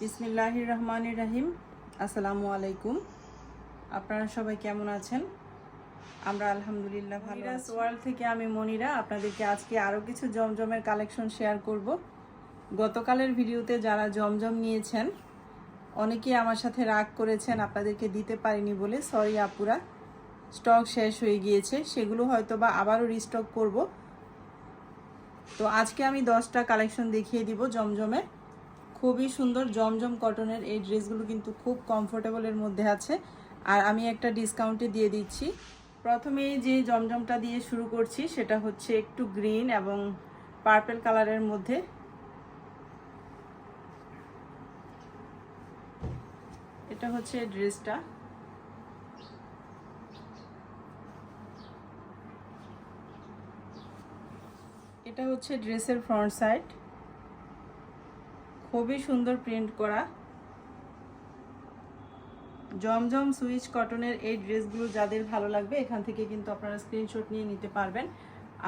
বিসমিল্লাহির রহমানির রাহিম আসসালামু আলাইকুম আপনারা সবাই কেমন আছেন? আমরা আলহামদুলিল্লাহ ভালো ওয়ার্ল্ড থেকে আমি মনিরা আপনাদেরকে আজকে আরও কিছু জমজমের কালেকশন শেয়ার করব। গতকালের ভিডিওতে যারা জমজম নিয়েছেন অনেকেই আমার সাথে রাগ করেছেন আপনাদেরকে দিতে পারিনি বলে সরি আপুরা স্টক শেষ হয়ে গিয়েছে সেগুলো হয়তো বা আবারও রিস্টক করব। তো আজকে আমি দশটা কালেকশন দেখিয়ে দিব জমজমের খুবই সুন্দর জমজম কটনের এই ড্রেসগুলো কিন্তু খুব কমফোর্টেবলের মধ্যে আছে। আর আমি একটা ডিসকাউন্টে দিয়ে দিচ্ছি। প্রথমে যে জমজমটা দিয়ে শুরু করছি সেটা হচ্ছে একটু গ্রিন এবং পার্পেল কালারের মধ্যে। এটা হচ্ছে ড্রেসটা এটা হচ্ছে ড্রেসের ফ্রন্ট সাইড খুবই সুন্দর প্রিন্ট করা। জমজম সুইচ কটনের এই ড্রেসগুলো যাদের ভালো লাগবে, এখান থেকে কিন্তু আপনারা স্ক্রিনশট নিয়ে নিতে পারবেন।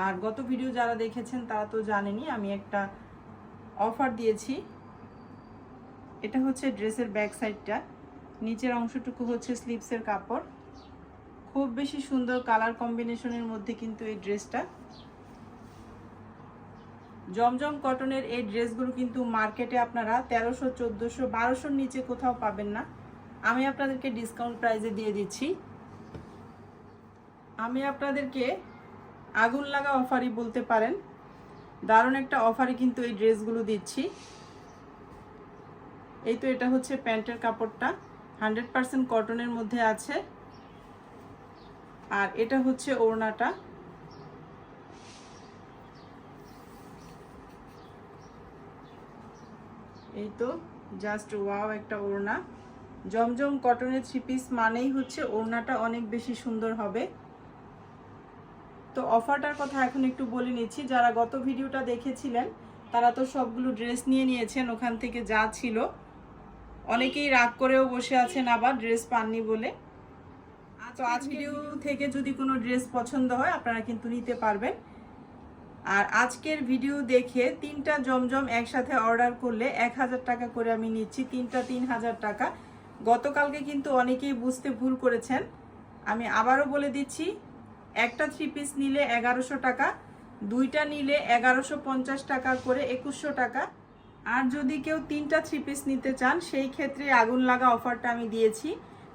আর গত ভিডিও যারা দেখেছেন, তারা তো জানেনি আমি একটা অফার দিয়েছি। এটা হচ্ছে ড্রেসের ব্যাক সাইডটা নিচের অংশটুকু হচ্ছে স্লিপসের কাপড়। খুব বেশি সুন্দর কালার কম্বিনেশনের মধ্যে কিন্তু এই ড্রেসটা জমজম কটনের এই ড্রেসগুলো কিন্তু মার্কেটে আপনারা তেরোশো, চোদ্দোশো, বারোশোর নিচে কোথাও পাবেন না। আমি আপনাদেরকে ডিসকাউন্ট প্রাইজে দিয়ে দিচ্ছি। আমি আপনাদেরকে আগুন লাগা অফারই বলতে পারেন। দারুণ একটা অফারে কিন্তু এই ড্রেসগুলো দিচ্ছি। এই তো এটা হচ্ছে প্যান্টের কাপড়টা। হান্ড্রেড পারসেন্ট কটনের মধ্যে আছে। আর এটা হচ্ছে ওড়নাটা। এই তো জাস্ট ওয়াও একটা ওড়না। জমজম কটনের থ্রি পিস মানেই হচ্ছে ওড়নাটা অনেক বেশি সুন্দর হবে। তো অফারটার কথা এখন একটু বলে নিচ্ছি, যারা গত ভিডিওটা দেখেছিলেন, তারা তো সবগুলো ড্রেস নিয়ে নিয়েছেন, ওখান থেকে যা ছিল। অনেকেই রাগ করেও বসে আছেন আবার ড্রেস পাননি বলে। তো আজ ভিডিও থেকে যদি কোনো ড্রেস পছন্দ হয়, আপনারা কিন্তু নিতে পারবেন। আর আজকের ভিডিও দেখে তিনটা জমজম একসাথে অর্ডার করলে এক হাজার টাকা করে আমি নিচ্ছি। তিনটা তিন হাজার টাকা। গতকালকে কিন্তু অনেকেই বুঝতে ভুল করেছেন। আমি আবারও বলে দিচ্ছি, একটা থ্রি পিস নিলে এগারোশো টাকা, দুইটা নিলে এগারোশো পঞ্চাশ টাকা করে একুশশো টাকা। আর যদি কেউ তিনটা থ্রি পিস নিতে চান, সেই ক্ষেত্রে আগুন লাগা অফারটা আমি দিয়েছি।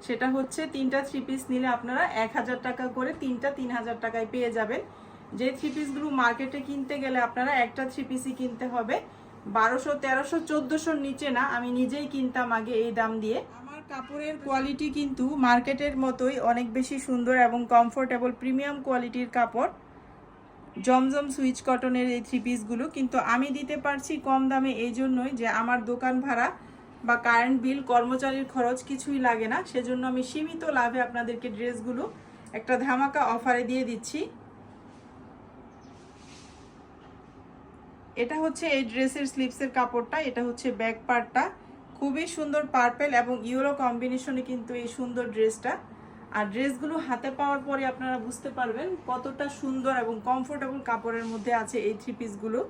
সেটা হচ্ছে তিনটা থ্রি পিস নিলে আপনারা এক হাজার টাকা করে তিনটা তিন হাজার টাকায় পেয়ে যাবেন। যে থ্রি পিসগুলো মার্কেটে কিনতে গেলে আপনারা একটা থ্রি পিসই কিনতে হবে। বারোশো, তেরোশো, চোদ্দোশোর নিচে না, আমি নিজেই কিনতাম আগে এই দাম দিয়ে। আমার কাপড়ের কোয়ালিটি কিন্তু মার্কেটের মতোই অনেক বেশি সুন্দর এবং কমফোর্টেবল প্রিমিয়াম কোয়ালিটির কাপড়। জমজম সুইচ কটনের এই থ্রি পিসগুলো কিন্তু আমি দিতে পারছি কম দামে এই জন্যই যে আমার দোকান ভাড়া বা কারেন্ট বিল কর্মচারীর খরচ কিছুই লাগে না। সেজন্য আমি সীমিত লাভে আপনাদেরকে ড্রেসগুলো একটা ধামাকা অফারে দিয়ে দিচ্ছি। এটা হচ্ছে এই ড্রেসের স্লিপসের কাপড়টা, এটা হচ্ছে ব্যাক পার্টটা। খুবই সুন্দর পার্পেল এবং ইউরো কম্বিনেশনে কিন্তু এই সুন্দর ড্রেসটা। আর ড্রেসগুলো হাতে পাওয়ার পরে আপনারা বুঝতে পারবেন কতটা সুন্দর এবং কমফোর্টেবল কাপড়ের মধ্যে আছে এই থ্রি পিসগুলো।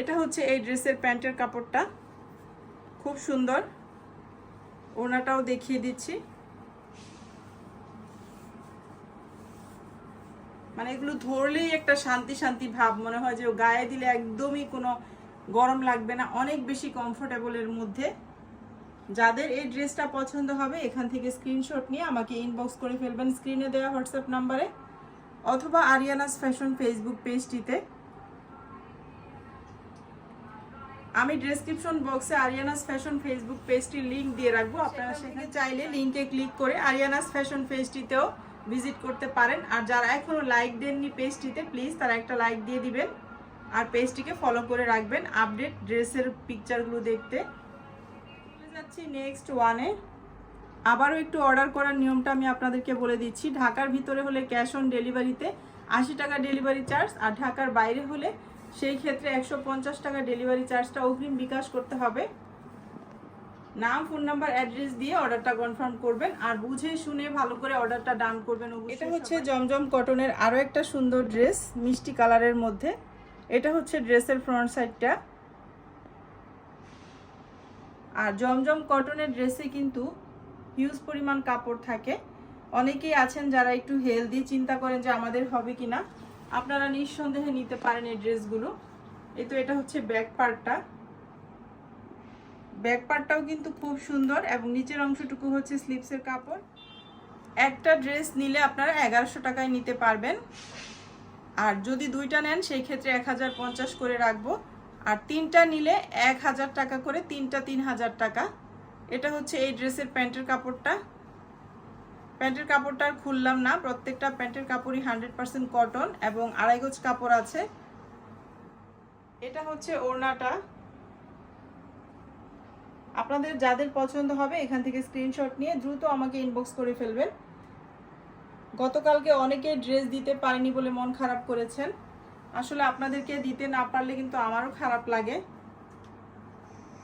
এটা হচ্ছে এই ড্রেসের প্যান্টের কাপড়টা। খুব সুন্দর। ওনাটাও দেখিয়ে দিচ্ছি। মানে এগুলো ধরলেই একটা শান্তি শান্তি ভাব মনে হয় যে গায়ে দিলে একদমই কোনো গরম লাগবে না, অনেক বেশি কমফোর্টেবলের মধ্যে। যাদের এই ড্রেসটা পছন্দ হবে, এখান থেকে স্ক্রিনশট নিয়ে আমাকে ইনবক্স করে ফেলবেন স্ক্রিনে দেওয়া হোয়াটসঅ্যাপ নাম্বারে অথবা আরিয়ানাস ফ্যাশন ফেসবুক পেজটিতে আমি ডেসক্রিপশন বক্সে আরিয়ানাস ফ্যাশন ফেসবুক পেজটির লিংক দিয়ে রাখব, আপনারা সেখানে চাইলে লিংকে ক্লিক করে আরিয়ানাস ফ্যাশন পেজটিতেও ভিজিট করতে পারেন। আর যারা এখনও লাইক দেননি পেজটিতে, প্লিজ তারা একটা লাইক দিয়ে দিবেন। আর পেজটিকে ফলো করে রাখবেন আপডেট ড্রেসের পিকচারগুলো দেখতে। চলে যাচ্ছি নেক্সট ওয়ানে আবারও একটু অর্ডার করার নিয়মটা আমি আপনাদেরকে বলে দিচ্ছি। ঢাকার ভিতরে হলে ক্যাশ অন ডেলিভারিতে আশি টাকা ডেলিভারি চার্জ আর ঢাকার বাইরে হলে সেই ক্ষেত্রে একশো পঞ্চাশ টাকা ডেলিভারি চার্জটা অগ্রিম বিকাশ করতে হবে। নাম ফোন নাম্বার অ্যাড্রেস দিয়ে অর্ডারটা কনফার্ম করবেন আর বুঝে শুনে ভালো করে অর্ডারটা ডান করবেন এটা হচ্ছে জমজম কটনের আরও একটা সুন্দর ড্রেস মিষ্টি কালারের মধ্যে। এটা হচ্ছে ড্রেসের ফ্রন্ট সাইডটা আর জমজম কটনের ড্রেসে কিন্তু হিউজ পরিমাণ কাপড় থাকে। অনেকেই আছেন যারা একটু হেলদি চিন্তা করেন যে আমাদের হবে কিনা। আপনারা নিঃসন্দেহে নিতে পারেন এই ড্রেসগুলো এই তো এটা হচ্ছে ব্যাক পার্টটা ব্যাক পার্টটাও কিন্তু খুব সুন্দর এবং নিচের অংশটুকু হচ্ছে স্লিপসের কাপড়। একটা ড্রেস নিলে আপনারা এগারোশো টাকায় নিতে পারবেন। আর যদি দুইটা নেন সেই ক্ষেত্রে এক হাজার পঞ্চাশ করে রাখব। আর তিনটা নিলে এক হাজার টাকা করে তিনটা তিন হাজার টাকা। এটা হচ্ছে এই ড্রেসের প্যান্টের কাপড়টা। প্যান্টের কাপড়টা আর খুললাম না। প্রত্যেকটা প্যান্টের কাপড়ই হান্ড্রেড পার্সেন্ট কটন এবং আড়াই গজ কাপড় আছে। এটা হচ্ছে ওড়নাটা। আপনাদের যাদের পছন্দ হবে, এখান থেকে স্ক্রিনশট নিয়ে দ্রুত আমাকে ইনবক্স করে ফেলবেন। গতকালকে অনেকে ড্রেস দিতে পারেনি বলে মন খারাপ করেছেন। আসলে আপনাদেরকে দিতে না পারলে কিন্তু আমারও খারাপ লাগে।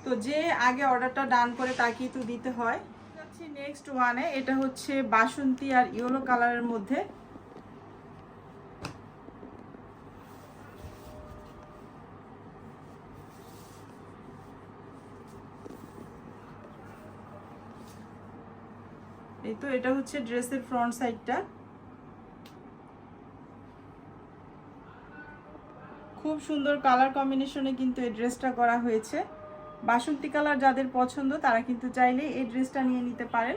তো যে আগে অর্ডারটা ডান করে তাকেই তো দিতে হয়। নেক্সট ওয়ানে এটা হচ্ছে বাসন্তী আর ইয়েলো কালারের মধ্যে। তো এটা হচ্ছে ড্রেসের ফ্রন্ট সাইডটা। খুব সুন্দর কালার কম্বিনেশনে কিন্তু এই ড্রেসটা করা হয়েছে। বাসন্তী কালার যাদের পছন্দ, তারা কিন্তু চাইলে এই ড্রেসটা নিয়ে নিতে পারেন।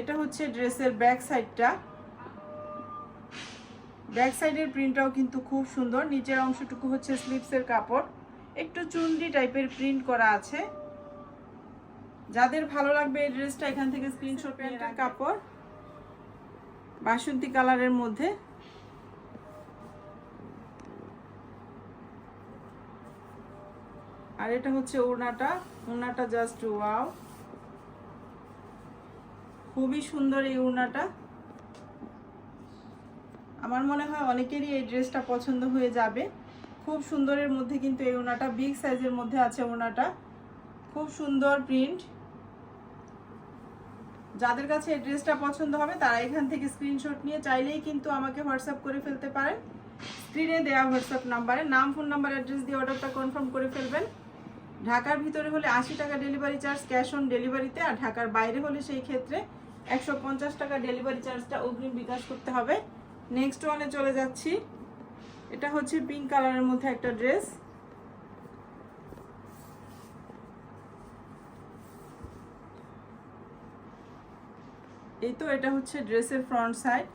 এটা হচ্ছে ড্রেসের ব্যাক সাইডটা। ব্যাক সাইডের প্রিন্টটাও কিন্তু খুব সুন্দর। নিচের অংশটুকু হচ্ছে স্লিপসের কাপড়। একটু চুনরি টাইপের প্রিন্ট করা আছে। যাদের ভালো লাগবে এই ড্রেসটা এখান থেকে স্ক্রিনশট প্যান্টের কাপড়। বাসন্তী কালারের মধ্যে। আর এটা হচ্ছে ওড়নাটা। ওড়নাটা জাস্ট ওয়াও খুবই সুন্দর এই ওড়নাটা। আমার মনে হয় অনেকেরই এই ড্রেসটা পছন্দ হয়ে যাবে। খুব সুন্দরের মধ্যে কিন্তু এই ওড়নাটা বিগ সাইজের মধ্যে আছে ওড়নাটা। খুব সুন্দর প্রিন্ট যাদের কাছে এই ড্রেসটা পছন্দ হবে, তারা এখান থেকে স্ক্রিনশট নিয়ে চাইলেই কিন্তু আমাকে হোয়াটসঅ্যাপ করে ফেলতে পারেন। স্ক্রিনে দেওয়া হোয়াটসঅ্যাপ নাম্বারে নাম ফোন নাম্বার অ্যাড্রেস দিয়ে অর্ডারটা কনফার্ম করে ফেলবেন। ঢাকার ভিতরে হলে আশি টাকা ডেলিভারি চার্জ ক্যাশ অন ডেলিভারিতে আর ঢাকার বাইরে হলে সেই ক্ষেত্রে একশো পঞ্চাশ টাকা ডেলিভারি চার্জটা অগ্রিম বিকাশ করতে হবে। নেক্সট ওয়ানে চলে যাচ্ছি। এটা হচ্ছে পিঙ্ক কালারের মধ্যে একটা ড্রেস এই তো এটা হচ্ছে ড্রেসের ফ্রন্ট সাইড।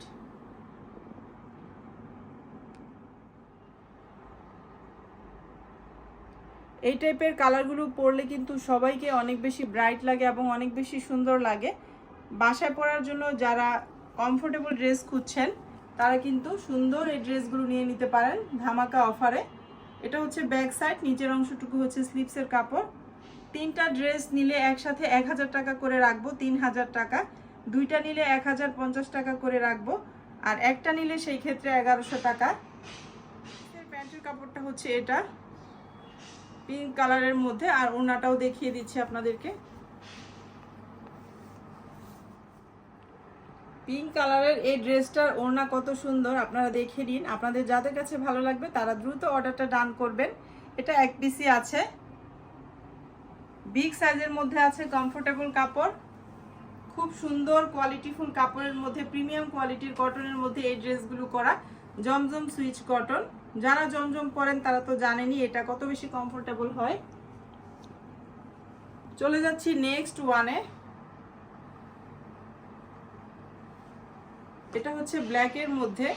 এই টাইপের কালারগুলো পরলে কিন্তু সবাইকে অনেক বেশি ব্রাইট লাগে এবং অনেক বেশি সুন্দর লাগে। বাসায় পরার জন্য যারা কমফোর্টেবল ড্রেস খুঁজছেন, তারা কিন্তু সুন্দর এই ড্রেসগুলো নিয়ে নিতে পারেন ধামাকা অফারে। এটা হচ্ছে ব্যাক সাইড, নিচের অংশটুকু হচ্ছে স্লিপসের কাপড়। তিনটা ড্রেস নিলে একসাথে এক হাজার টাকা করে রাখব, তিন হাজার টাকা। দুইটা নিলে এক হাজার পঞ্চাশ টাকা করে রাখব, আর একটা নিলে সেই ক্ষেত্রে এগারোশো টাকা। প্যান্টের কাপড়টা হচ্ছে এটা, পিঙ্ক কালারের মধ্যে, আর ওনাটাও দেখিয়ে দিচ্ছি আপনাদেরকে। পিঙ্ক কালারের এই ড্রেসটার ওড়না কত সুন্দর, আপনারা দেখে নিন। আপনাদের যাদের কাছে ভালো লাগবে, তারা দ্রুত অর্ডারটা ডান করবেন। এটা এক পিসি আছে। বিগ সাইজের মধ্যে আছে কমফোর্টেবল কাপড়। খুব সুন্দর কোয়ালিটিফুল কাপড়ের মধ্যে প্রিমিয়াম কোয়ালিটির কটনের মধ্যে এই ড্রেসগুলো করা। জমজম সুইচ কটন যারা জমজম পরেন তারা তো জানেনি এটা কত বেশি কমফোর্টেবল হয়। চলে যাচ্ছি নেক্সট ওয়ানে এটা হচ্ছে ব্ল্যাকের মধ্যে।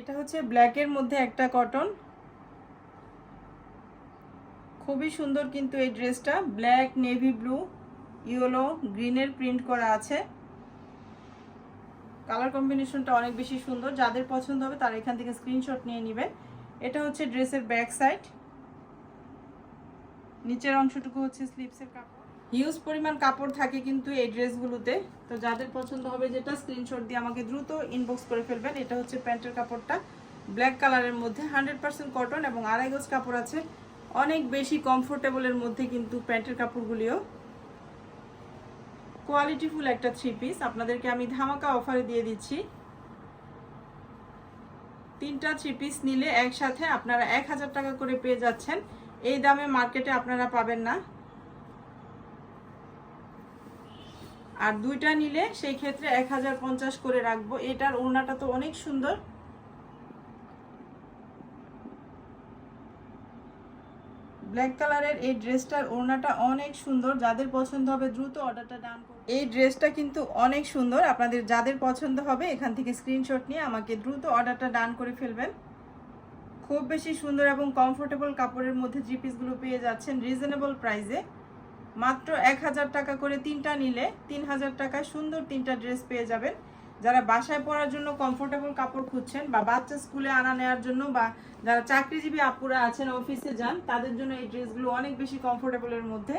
এটা হচ্ছে ব্ল্যাকের মধ্যে একটা কটন খুবই সুন্দর কিন্তু এই ড্রেসটা। ব্ল্যাক নেভি ব্লু ইয়েলো গ্রিনের প্রিন্ট করা আছে। কালার কম্বিনেশনটা অনেক বেশি সুন্দর। যাদের পছন্দ হবে তারা এখান থেকে স্ক্রিনশট নিয়ে নেবেন এটা হচ্ছে ড্রেসের ব্যাক সাইড নিচের অংশটুকু হচ্ছে স্লিপসের কাপড়। হিউজ পরিমাণ কাপড় থাকে কিন্তু এই ড্রেসগুলোতে। তো যাদের পছন্দ হবে যেটা স্ক্রিনশট দিয়ে আমাকে দ্রুত ইনবক্স করে ফেলবেন। এটা হচ্ছে প্যান্টের কাপড়টা। ব্ল্যাক কালারের মধ্যে হান্ড্রেড পার্সেন্ট কটন এবং আড়াই গজ কাপড় আছে। অনেক বেশি কমফোর্টেবলের মধ্যে কিন্তু প্যান্টের কাপড়গুলিও কোয়ালিটিফুল একটা থ্রি পিস আপনাদেরকে আমি ধামাকা অফারে দিয়ে দিচ্ছি। তিনটা থ্রি পিস নিলে একসাথে আপনারা এক হাজার টাকা করে পেয়ে যাচ্ছেন। এই দামে মার্কেটে আপনারা পাবেন না। আর দুইটা নিলে সেই ক্ষেত্রে এক হাজার পঞ্চাশ করে রাখব। এটার ওড়নাটা তো অনেক সুন্দর। ব্ল্যাক কালারের এই ড্রেসটার ওড়নাটা অনেক সুন্দর। যাদের পছন্দ হবে দ্রুত অর্ডারটা ডান করুন এই ড্রেসটা কিন্তু অনেক সুন্দর। আপনাদের যাদের পছন্দ হবে, এখান থেকে স্ক্রিনশট নিয়ে আমাকে দ্রুত অর্ডারটা ডান করে ফেলবেন। খুব বেশি সুন্দর এবং কমফোর্টেবল কাপড়ের মধ্যে থ্রি পিসগুলো পেয়ে যাচ্ছেন রিজনেবল প্রাইসে মাত্র এক হাজার টাকা করে তিনটা নিলে তিন হাজার টাকায় সুন্দর তিনটা ড্রেস পেয়ে যাবেন। যারা বাসায় পরার জন্য কমফোর্টেবল কাপড় খুঁজছেন বা বাচ্চা স্কুলে আনা নেওয়ার জন্য বা যারা চাকরিজীবী আপুরা আছেন অফিসে যান, তাদের জন্য এই ড্রেসগুলো অনেক বেশি কমফোর্টেবলের মধ্যে।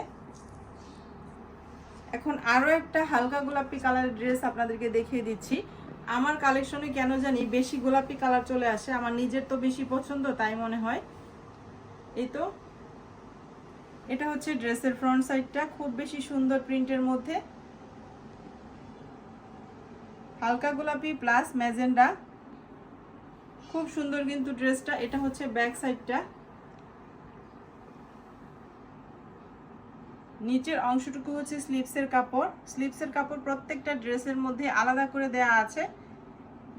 এখন আরও একটা হালকা গোলাপি কালারের ড্রেস আপনাদেরকে দেখিয়ে দিচ্ছি। আমার কালেকশনে কেন জানি বেশি গোলাপি কালার চলে আসে, আমার নিজের তো বেশি পছন্দ, তাই মনে হয়। এই তো। এটা হচ্ছে ড্রেসের ফ্রন্ট সাইডটা খুব বেশি সুন্দর প্রিন্টের মধ্যে। হালকা গোলাপি প্লাস ম্যাজেন্ডা। খুব সুন্দর কিন্তু ড্রেসটা, এটা হচ্ছে ব্যাক সাইডটা। নিচের অংশটুকু হচ্ছে স্লিপসের কাপড়। স্লিপসের কাপড় প্রত্যেকটা ড্রেসের মধ্যে আলাদা করে দেয়া আছে।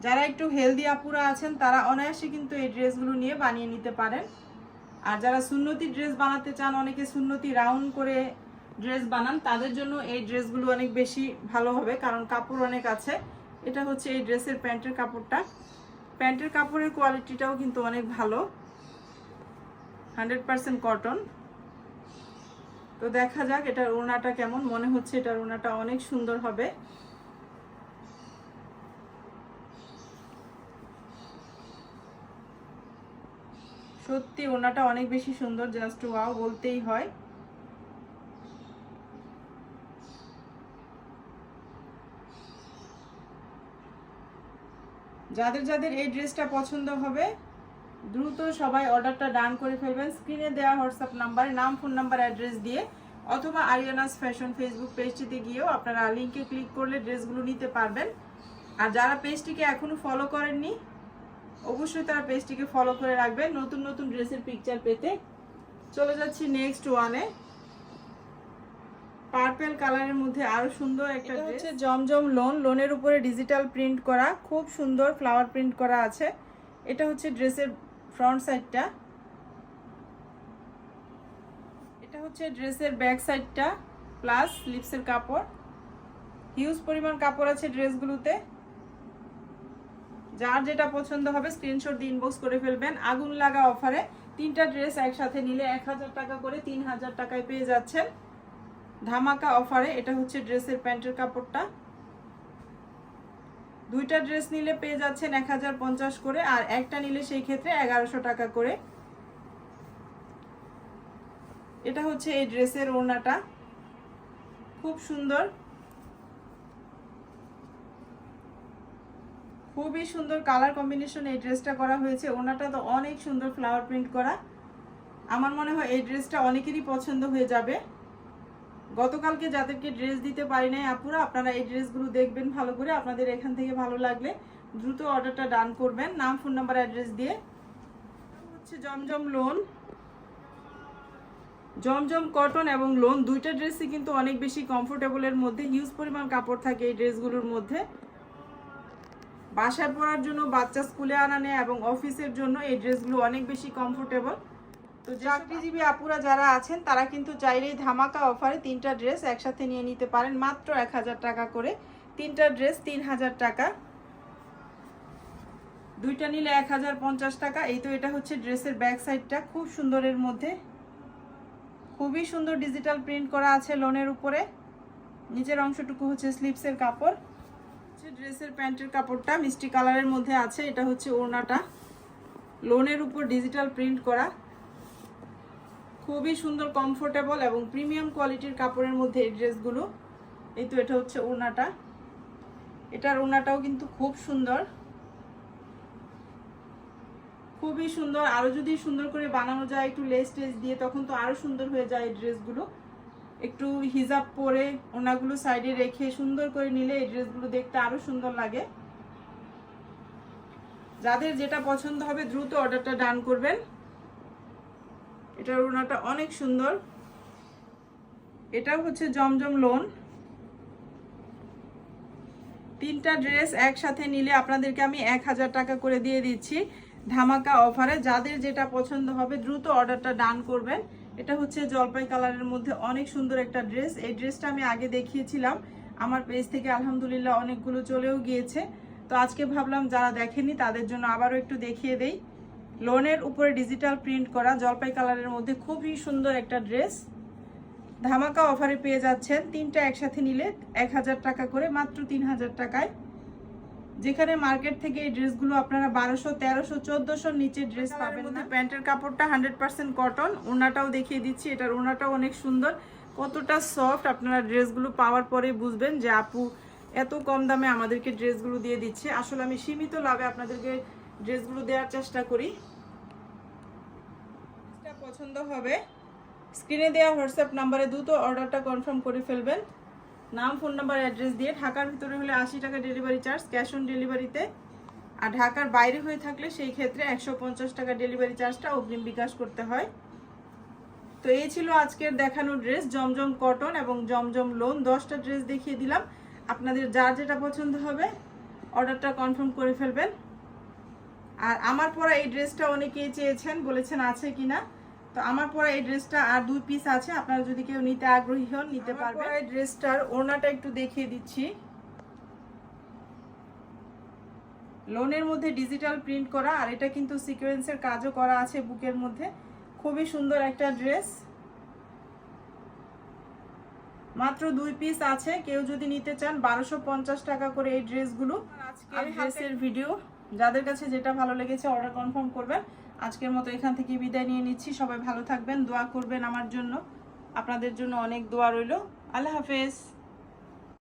যারা একটু হেলদি আপুরা আছেন, তারা অনায়াসে কিন্তু এই ড্রেসগুলো নিয়ে বানিয়ে নিতে পারেন। আর যারা সুন্নতি ড্রেস বানাতে চান, অনেকে সুন্নতি রাউন্ড করে ড্রেস বানান, তাদের জন্য এই ড্রেসগুলো অনেক বেশি ভালো হবে, কারণ কাপড় অনেক আছে। এটা হচ্ছে এই ড্রেসের প্যান্টের কাপড়টা। প্যান্টের কাপড়ের কোয়ালিটিটাও কিন্তু অনেক ভালো। Hundred percent cotton. তো দেখা যাক এটার ওড়নাটা কেমন। মনে হচ্ছে এটার ওড়নাটা অনেক সুন্দর হবে। সত্যি ওনাটা অনেক বেশি সুন্দর, জাস্ট ওয়াও বলতেই হয়। যাদের যাদের এই ড্রেসটা পছন্দ হবে, দ্রুত সবাই অর্ডারটা ডান করে ফেলবেন। স্ক্রিনে দেওয়া হোয়াটসঅ্যাপ নাম্বারে নাম, ফোন নাম্বার, অ্যাড্রেস দিয়ে, অথবা আরিয়ানাস ফ্যাশন ফেসবুক পেজটিতে গিয়েও আপনারা লিঙ্কে ক্লিক করলে ড্রেসগুলো নিতে পারবেন। আর যারা পেজটিকে এখনও ফলো করেননি, অবশ্যই তারা পেজটিকে ফলো করে রাখবেন। নতুন নতুন ড্রেসের পিকচার পেতে। চলে যাচ্ছি নেক্সট ওয়ানে পার্পেল কালারের মধ্যে আরও সুন্দর একটা হচ্ছে জমজম লোন লোনের উপরে ডিজিটাল প্রিন্ট করা খুব সুন্দর ফ্লাওয়ার প্রিন্ট করা আছে। এটা হচ্ছে ড্রেসের ফ্রন্ট সাইডটা এটা হচ্ছে ড্রেসের ব্যাক সাইডটা প্লাস লিপসের কাপড়। হিউজ পরিমাণ কাপড় আছে ড্রেসগুলোতে যার যেটা পছন্দ হবে স্ক্রিনশট দিয়ে ইনবক্স করে ফেলবেন। আগুন লাগা অফারে তিনটা ড্রেস একসাথে নিলে এক হাজার টাকা করে তিন হাজার টাকায় পেয়ে যাচ্ছেন। ধামাকা অফারে এটা হচ্ছে ড্রেসের প্যান্টের কাপড়টা। দুইটা ড্রেস নিলে পেয়ে যাচ্ছেন এক হাজার পঞ্চাশ করে, আর একটা নিলে সেই ক্ষেত্রে এগারোশো টাকা করে। এটা হচ্ছে এই ড্রেসের ওড়নাটা। খুব সুন্দর। খুবই সুন্দর কালার কম্বিনেশন এই ড্রেসটা করা হয়েছে। ওনাটা তো অনেক সুন্দর ফ্লাওয়ার প্রিন্ট করা। আমার মনে হয় এই ড্রেসটা অনেকেরই পছন্দ হয়ে যাবে। গতকালকে যাদেরকে ড্রেস দিতে পারি নাই আপুরা, আপনারা এই ড্রেসগুলো দেখবেন ভালো করে। আপনাদের এখান থেকে ভালো লাগলে দ্রুত অর্ডারটা ডান করবেন। নাম ফোন নাম্বার অ্যাড্রেস দিয়ে। হচ্ছে জমজম লোন জমজম কটন এবং লোন দুইটা ড্রেসই কিন্তু অনেক বেশি কমফোর্টেবলের মধ্যে হিউজ পরিমাণ কাপড় থাকে এই ড্রেসগুলোর মধ্যে। বাসায় পরার জন্য, বাচ্চা স্কুলে আনা নেয় এবং অফিসের জন্য এই ড্রেসগুলো অনেক বেশি কমফোর্টেবল তো চাকরিজীবী আপুরা যারা আছেন তারা কিন্তু চাইলেই ধামাকা অফারে তিনটা ড্রেস একসাথে নিয়ে নিতে পারেন। মাত্র এক হাজার টাকা করে। তিনটা ড্রেস তিন হাজার টাকা। দুইটা নিলে এক হাজার পঞ্চাশ টাকা। এই তো এটা হচ্ছে ড্রেসের ব্যাক সাইডটা। খুব সুন্দরের মধ্যে। খুবই সুন্দর ডিজিটাল প্রিন্ট করা আছে লোনের উপরে। নিচের অংশটুকু হচ্ছে স্লিপসের কাপড়। হচ্ছে ড্রেসের প্যান্টের কাপড়টা মিষ্টি কালারের মধ্যে আছে। এটা হচ্ছে ওড়নাটা। লোনের উপর ডিজিটাল প্রিন্ট করা। খুবই সুন্দর কমফোর্টেবল এবং প্রিমিয়াম কোয়ালিটির কাপড়ের মধ্যে এই ড্রেসগুলো এই তো এটা হচ্ছে ওড়নাটা। এটার ওড়নাটাও কিন্তু খুব সুন্দর। খুবই সুন্দর। আরও যদি সুন্দর করে বানানো যায়, একটু লেস টেস দিয়ে, তখন তো আরও সুন্দর হয়ে যায় এই ড্রেসগুলো একটু হিজাব পরে ওনাগুলো সাইডে রেখে সুন্দর করে নিলে এই ড্রেসগুলো দেখতে আরও সুন্দর লাগে। যাদের যেটা পছন্দ হবে, দ্রুত অর্ডারটা ডান করবেন। এটার ওড়নাটা অনেক সুন্দর। এটাও হচ্ছে জমজম লোন। তিনটা ড্রেস একসাথে নিলে আপনাদেরকে আমি এক হাজার টাকা করে দিয়ে দিচ্ছি। ধামাকা অফারে যাদের যেটা পছন্দ হবে দ্রুত অর্ডারটা ডান করবেন। এটা হচ্ছে জলপাই কালারের মধ্যে অনেক সুন্দর একটা ড্রেস। এই ড্রেসটা আমি আগে দেখিয়েছিলাম। আমার পেজ থেকে আলহামদুলিল্লাহ অনেকগুলো চলেও গিয়েছে। তো আজকে ভাবলাম যারা দেখেনি তাদের জন্য আবারও একটু দেখিয়ে দেই। লোনের উপরে ডিজিটাল প্রিন্ট করা জলপাই কালারের মধ্যে খুবই সুন্দর একটা ড্রেস। ধামাকা অফারে পেয়ে যাচ্ছেন তিনটা একসাথে নিলে এক হাজার টাকা করে মাত্র তিন হাজার টাকায়। যেখানে মার্কেট থেকে এই ড্রেসগুলো আপনারা বারোশো তেরোশো চোদ্দোশোর নিচে ড্রেস পাবেন না। প্যান্টের কাপড়টা হান্ড্রেড পার্সেন্ট কটন ওনাটাও দেখিয়ে দিচ্ছি এটার ওনাটাও অনেক সুন্দর। কতটা সফট আপনারা ড্রেসগুলো পাওয়ার পরে বুঝবেন যে আপু এত কম দামে আমাদেরকে ড্রেসগুলো দিয়ে দিচ্ছে। আসলে আমি সীমিত লাভে আপনাদেরকে ড্রেসগুলো দেওয়ার চেষ্টা করি। পছন্দ হবে। স্ক্রিনে দেওয়া হোয়াটসঅ্যাপ নাম্বারে দ্রুত অর্ডারটা কনফার্ম করে ফেলবেন। নাম, ফোন নাম্বার, অ্যাড্রেস দিয়ে ঢাকার ভিতরে হলে আশি টাকা ডেলিভারি চার্জ, ক্যাশ অন ডেলিভারিতে। আর ঢাকার বাইরে হয়ে থাকলে সেই ক্ষেত্রে একশো পঞ্চাশ টাকা ডেলিভারি চার্জটা অগ্রিম বিকাশ করতে হয়। তো এই ছিল আজকের দেখানো ড্রেস, জমজম কটন এবং জমজম লোন। দশটা ড্রেস দেখিয়ে দিলাম। আপনাদের যার যেটা পছন্দ হবে, অর্ডারটা কনফার্ম করে ফেলবেন। আর আমার পরা এই ড্রেসটা অনেকেই চেয়েছেন বলেছেন আছে কিনা। তো আমার পরা এই ড্রেসটা আর দুই পিস আছে আপনারা যদি কেউ নিতে আগ্রহী হন নিতে পারবেন। এই ড্রেসটার ওড়নাটা একটু দেখিয়ে দিচ্ছি। লোনের মধ্যে ডিজিটাল প্রিন্ট করা আর এটা কিন্তু সিকোয়েন্সের কাজও করা আছে বুকের মধ্যে। খুবই সুন্দর একটা ড্রেস। মাত্র দুই পিস আছে কেউ যদি নিতে চান বারোশো পঞ্চাশ টাকা করে এই ড্রেসগুলো। আজকের ড্রেসের ভিডিও যাদের কাছে যেটা ভালো লেগেছে অর্ডার কনফার্ম করবেন। আজকের মতো এখান থেকে বিদায় নিয়ে নিচ্ছি। সবাই ভালো থাকবেন, দোয়া করবেন আমার জন্য। আপনাদের জন্য অনেক দোয়া রইল। আল্লাহ হাফেজ।